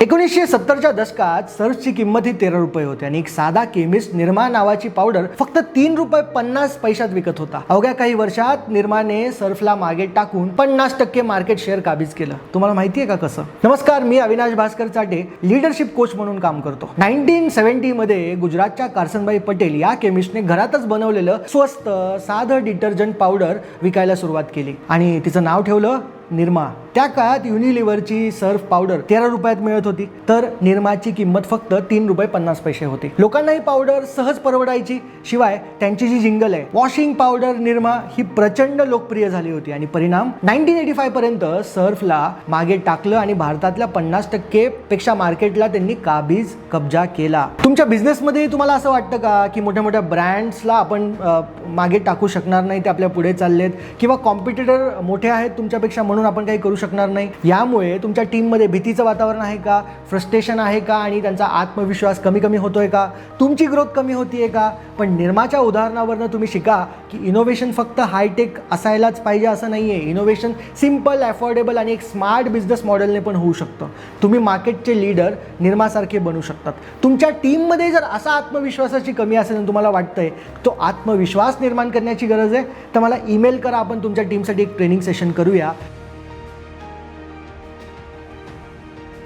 एकोणीसशे सत्तरच्या दशकात सर्फची किंमत ही तेरा रुपये होती आणि एक साधा केमिस्ट निर्मा नावाची पावडर फक्त तीन रुपये पन्नास पैशात विकत होता. अवघ्या काही वर्षात निर्माने सर्फला मागे टाकून पन्नास टक्के मार्केट शेअर काबीज केलं. तुम्हाला माहिती आहे का कसं? नमस्कार मी अविनाश भास्कर चाटे लिडरशिप कोच म्हणून काम करतो. नाईन्टीन सेव्हन्टी मध्ये गुजरातच्या कारसनबाई पटेल या केमिस्टने घरातच बनवलेलं स्वस्त साधं डिटर्जंट पावडर विकायला सुरुवात केली. आणि तिचं नाव ठेवलं निर्मा. त्या काळात युनिलिव्हरची सर्फ पावडर तेरा रुपयात मिळत होती. तर निर्माची किंमत फक्त तीन रुपये पन्नास पैसे होती. लोकांना ही पावडर सहज परवडायची. शिवाय त्यांची जी जिंगल आहे वॉशिंग पावडर निर्मा ही प्रचंड लोकप्रिय झाली होती. आणि परिणाम नाईन्टीन एटी फाय पर्यंत सर्फला मागे टाकलं आणि भारतातल्या पन्नास टक्के पेक्षा मार्केटला त्यांनी काबीज कब्जा केला. तुमच्या बिझनेसमध्ये तुम्हाला असं वाटतं का की मोठ्या मोठ्या ब्रँड्सला आपण मागे टाकू शकणार नाही ते आपल्या पुढे चाललेत? किंवा कॉम्पिटिटर मोठे आहेत तुमच्यापेक्षा म्हणून म्हणून आपण काही करू शकणार नाही. यामुळे तुमच्या टीममध्ये भीतीचं वातावरण आहे का? फ्रस्ट्रेशन आहे का? आणि त्यांचा आत्मविश्वास कमी कमी होतोय का? तुमची ग्रोथ कमी होतीये का? पण निर्माच्या उदाहरणावरनं तुम्ही शिका की इनोव्हेशन फक्त हायटेक असायलाच पाहिजे असं नाही आहे इनोव्हेशन सिंपल अफोर्डेबल आणि एक स्मार्ट बिझनेस मॉडेलने पण होऊ शकतं. तुम्ही मार्केटचे लीडर निर्मासारखे बनू शकतात. तुमच्या टीममध्ये जर असा आत्मविश्वासाची कमी असेल आणि तुम्हाला वाटतंय तो आत्मविश्वास निर्माण करण्याची गरज आहे तर मला ईमेल करा. आपण तुमच्या टीमसाठी एक ट्रेनिंग सेशन करूया.